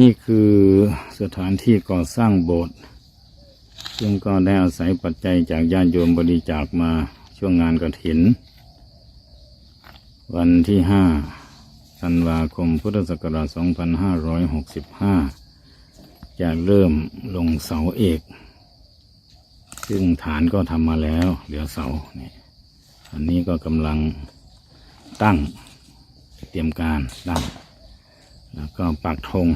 นี่คือสถานที่ก่อสร้างโบสถ์ซึ่งก็ได้อาศัยปัจจัยจากญาติโยมบริจาคมาช่วงงานกระถิน วันที่ห้าธันวาคมพุทธศักราช 2565 จะเริ่มลงเสาเอก ซึ่งฐานก็ทำมาแล้วเหลือเสาเนี่ยอันนี้ก็กำลังตั้งเตรียมการตั้งแล้วก็ปักธง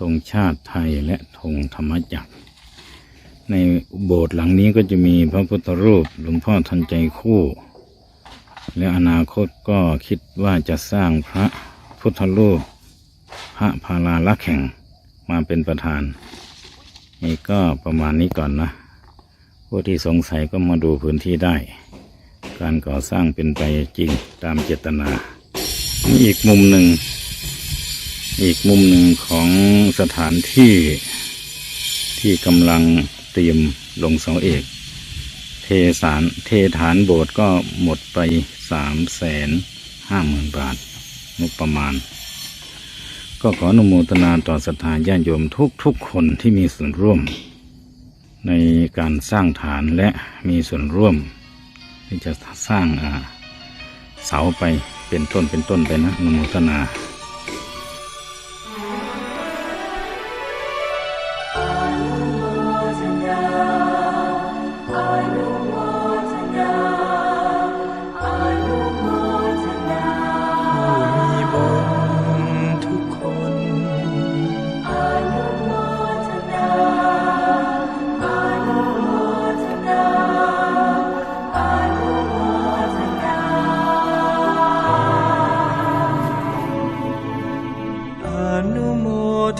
ธงชาติไทยและธงธรรมจักร ในโบสถ์หลังนี้ก็จะมีพระพุทธรูปหลวงพ่อทันใจคู่ และอนาคตก็คิดว่าจะสร้างพระพุทธรูป พระพาราลักแข่งมาเป็นประธาน นี่ก็ประมาณนี้ก่อนนะ ผู้ที่สงสัยก็มาดูพื้นที่ได้ การก่อสร้างเป็นไปจริงตามเจตนา นี่อีกมุมหนึ่ง อีกมุมหนึ่งของสถานที่ที่กำลังเตรียมลงเสาเอก เทสารเทฐานโบสถ์ก็หมดไปสามแสนห้าหมื่นบาทงบประมาณ ก็ขออนุโมทนาต่อศรัทธาญาติโยมทุกทุกคนที่มีส่วนร่วม ในการสร้างฐานและมีส่วนร่วม ที่จะสร้างเสาไปเป็นต้นเป็นต้นไปนะอนุโมทนา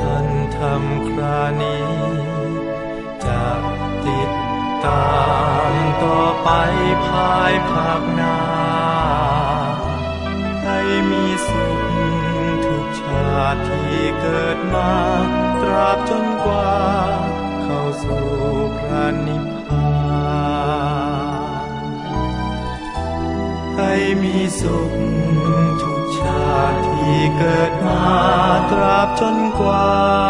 ท่านทำครานี้ จะติดตามต่อไปภายภาคหน้า ให้มีสุขทุกชาติที่เกิดมา ตราบจนกว่า เข้าสู่พระนิพพาน ให้มีสุข ทุกชาติที่เกิดมาตราบจนกว่า